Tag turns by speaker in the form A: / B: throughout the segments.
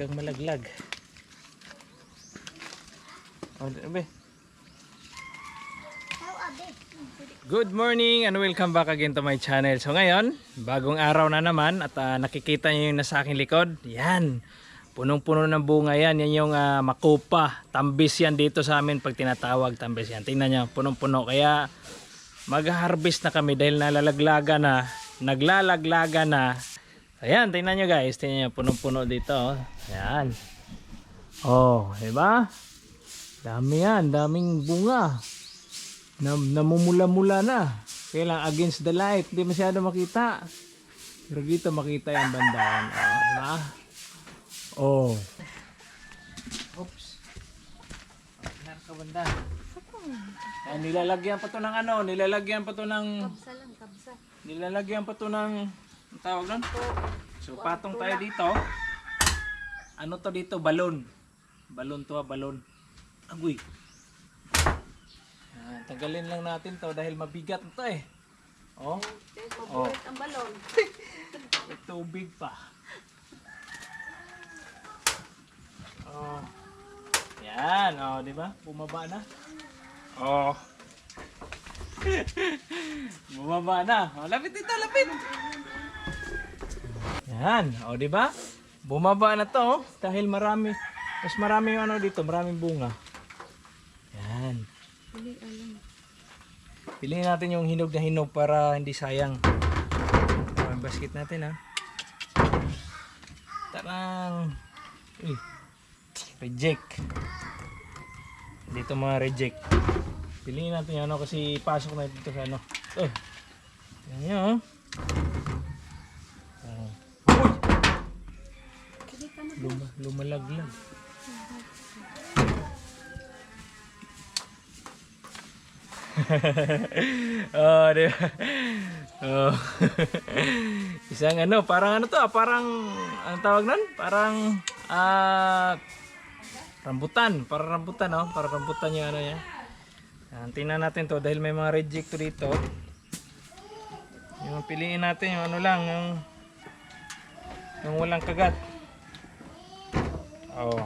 A: kang malaglag. Abe. Good morning and welcome back again to my channel. So ngayon, bagong araw na naman at ah, nakikita niyo yung nasa aking likod. Yan. Punong-puno ng bunga yan. Yan yung ah, makupa. Tambis yan dito sa amin pag tinatawag tambis yan. Tingnan niyo, punong-puno. Kaya mag-harvest na kami dahil nalalaglaga na. Naglalaglaga na. Ayan, tingnan nyo guys. Tingnan nyo, punong-puno dito. oh. Ayan. Oh, diba? Dami yan, daming bunga. Na, namumula-mula na. Kaya lang against the light, hindi masyado makita. Pero dito makita yung bandayan. Oh, diba? Oh. Oops. Narka banda. Ayan, nilalagyan pa to ng ano, nilalagyan pa to ng
B: Kabsa lang, kabsa.
A: nilalagyan pa to ng ang tawag doon? So patong tayo dito. Ano to dito? Balon. Balon to ha, balon. Agoy. Yan, tagalin lang natin to dahil mabigat to eh. Oh,
B: paborito ang balon.
A: may tubig pa. Oh. Yan, oh, di ba? Bumaba na. Oh. Bumaba na. Oh, lapit dito, lapit. Yan, o di ba? Bumaba na to oh, dahil marami mas marami yung ano dito, maraming bunga. Yan. Piliin natin yung hinog na hinog para hindi sayang. Ito, yung basket natin ha. Tarang. Uy. Reject. Dito mga reject. Piliin natin yung ano kasi pasok na dito sa ano. Eh. Yan yun. Oh. Uy!
B: Hindi ka na.
A: Luma, lumalaglag. oh, di ba? Oh. Isang ano, parang ano to, ah, parang anong tawag nun? Parang ah rambutan, parang rambutan, oh, parang rambutan yung ano yan. Yan, tingnan natin to dahil may mga reject dito. Yung piliin natin yung ano lang, yung yung walang kagat. Oh.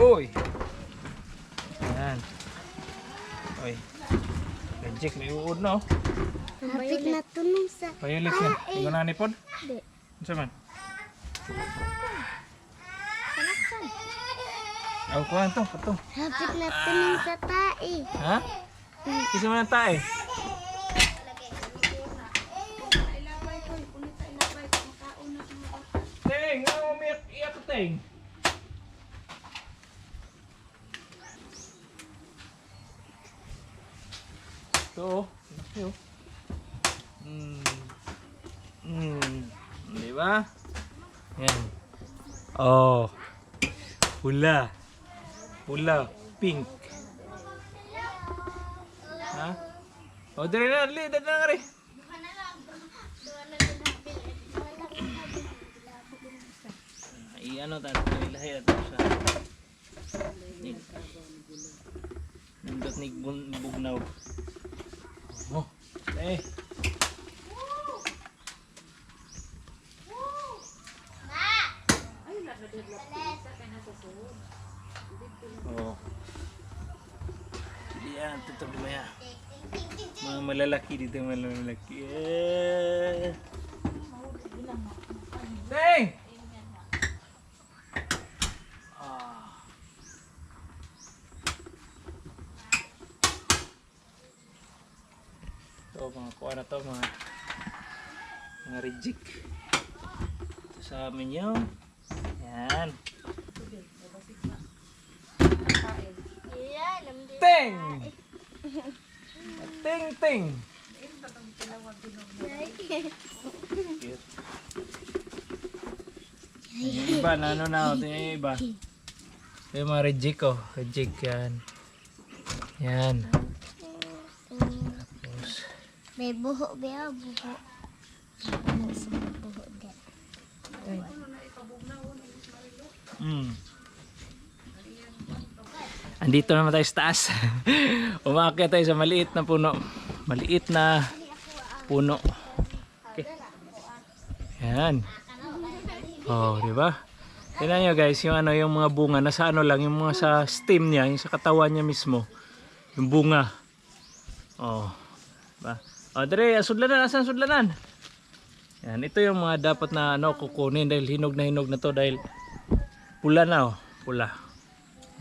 A: Uy. Ayan. Uy. Reject, may uod na oh.
C: Hapit na tunong sa...
A: Yan. Hindi ko na nipod.
C: Di.
A: Ano man?
C: Salaksan.
A: Oh, kuha ito. Ito.
C: Hapit na tunong sa tae.
A: Ha? Kisa mo ng tae. Teng? Ito oh. Laki oh. Mm. Mm. Di ba? Yan. Oh. Pula. Pula. Pink. Ha? O, dire na. Li, dada na nga rin. I-ano tayo. Ilahi na tayo sa... Ni- Nindot ni Bugnaw. Oh. Eh. Oh. Yan, tutog maya. Mga malalaki dito, malalaki. Eh. Dang! Ah. Ito, mga kuha na to, mga mga reject. Ito sa amin yun. Yan. Ting! Ting, ting! Yung iba na ano na, ito yung iba. Ito yung mga reject oh. Reject yan. Yan.
C: May buho ba? Buho. Ano sa buho din?
A: mm. Andito naman tayo sa taas. Umakyat tayo sa maliit na puno. Maliit na puno. Okay. Yan. Oh, di ba? Tingnan nyo guys, yung ano, yung mga bunga, nasa ano lang, yung mga sa stem niya, yung sa katawan niya mismo. Yung bunga. Oh. Ba? Oh, dire, sudlanan, asan sudlanan? Yan, ito yung mga dapat na ano, kukunin dahil hinog na hinog na to dahil pula na oh, pula.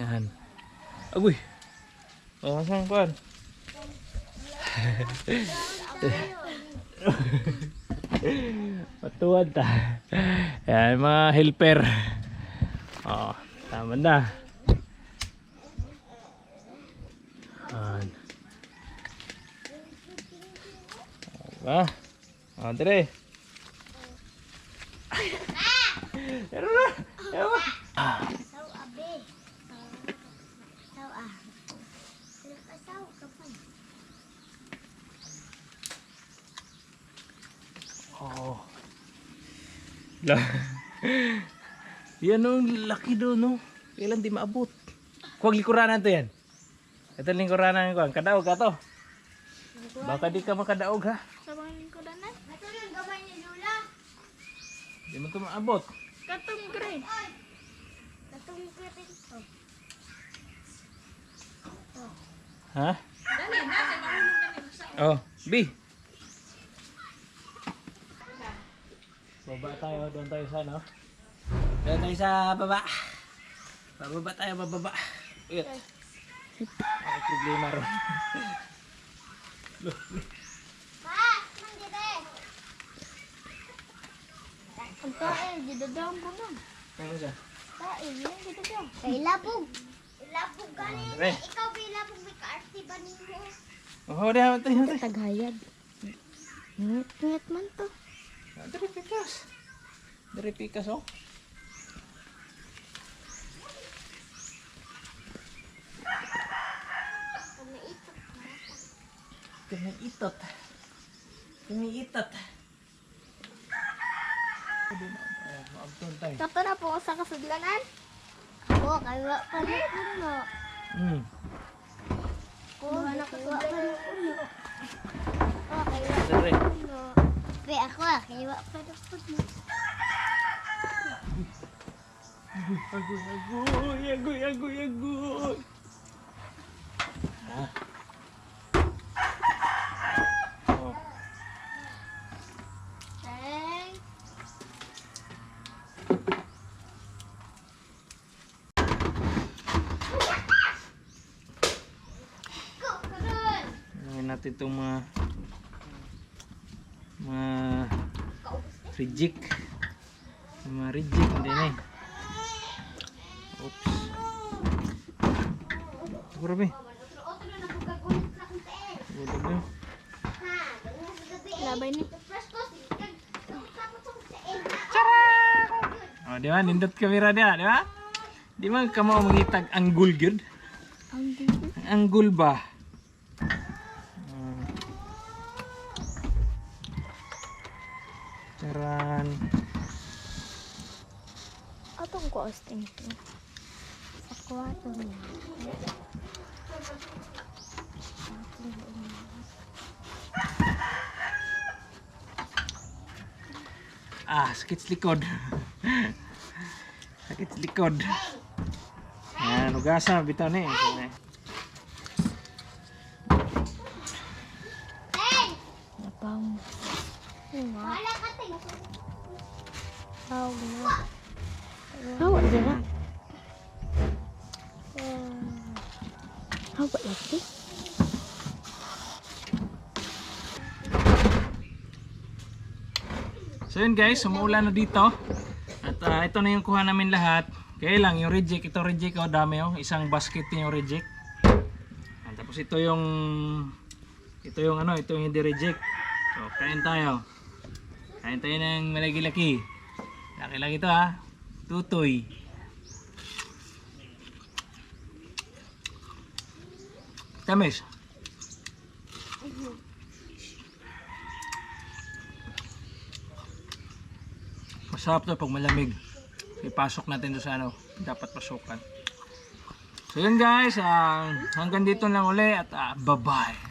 A: Yan. Agoy. Oh, saan kuan? Matuwad ta. Yan, mga helper. Oh, tama na. Yan. Diba? Oh, dire. Pero na. Ewa.
C: Saw abe. Saw ah. Saw kapag.
A: Oh. La. yan oh, laki do no. Kailan di maabot. Kuwag likuran to yan. Ito lingkuranan ko. Kadaog ka to. Baka di ka makadaog ha.
B: Sabangin ko danan.
C: Yung gamay ni Lula.
A: Di mo to maabot.
B: Katong grade.
C: Katong ko.
A: Ha? Oh, B. Baba tayo, doon tayo sa ano? Doon tayo sa baba. Bababa tayo, bababa. Uyot. Ako problema ron.
C: Pa! Mandire!
B: Ang tae, gidadaan ko na.
A: Ano siya?
B: Tae, yan gidadaan.
C: Kay labog. Labog ganin.
A: Re.
C: Ikaw kay labog may kaarte ba nimo?
A: Oh, di naman tayo. Dari
B: Tagayad. Ngit-ngit man to.
A: pikas. Dari pikas, oh. Kumiitot. Kumiitot. Maabton tayo.
B: Kato na po sa kasudlanan.
C: Ko kay wa pa ni uno.
A: Hmm.
C: Ko na kay wa pa ni uno. Ko kay wa
A: Dari.
C: uno. Pe ako ah, kay wa pa ni uno.
A: Agoy, agoy, agoy, agoy, agoy. Ah. Oh.
C: Teng. Go, karon.
A: Ngayon natin itong mga mga reject. Mga reject hindi na eh. Oops.
C: Sa gabi.
B: Labay ni.
A: Oh, di ba? Nindot kamera dia, di ba? Di ba ka mo mangitag anggul.
B: Ang
A: Anggul ba? Ah. Charan.
B: Atong ko.
C: Sa kwarto niya.
A: Ah, sakit sa likod. sakit sa likod. Yan, ugasan, bitaw ni.
C: Hey!
B: Napang.
C: Wala ka ting.
B: Dira. Hawa lagi.
A: So yun guys, sumuulan na dito. At ah, ito na yung kuha namin lahat. Kaya lang, yung reject, ito reject, oh, dami oh. Isang basket yung reject. At tapos ito yung, ito yung ano, ito yung hindi reject. So, kain tayo. Kain tayo ng malaki-laki. Laki-laki ito ha. Tutoy. Tamis. Masarap to pag malamig. Ipasok natin doon sa ano, dapat pasukan. So yun guys, ah, hanggang dito lang uli at ah, bye-bye.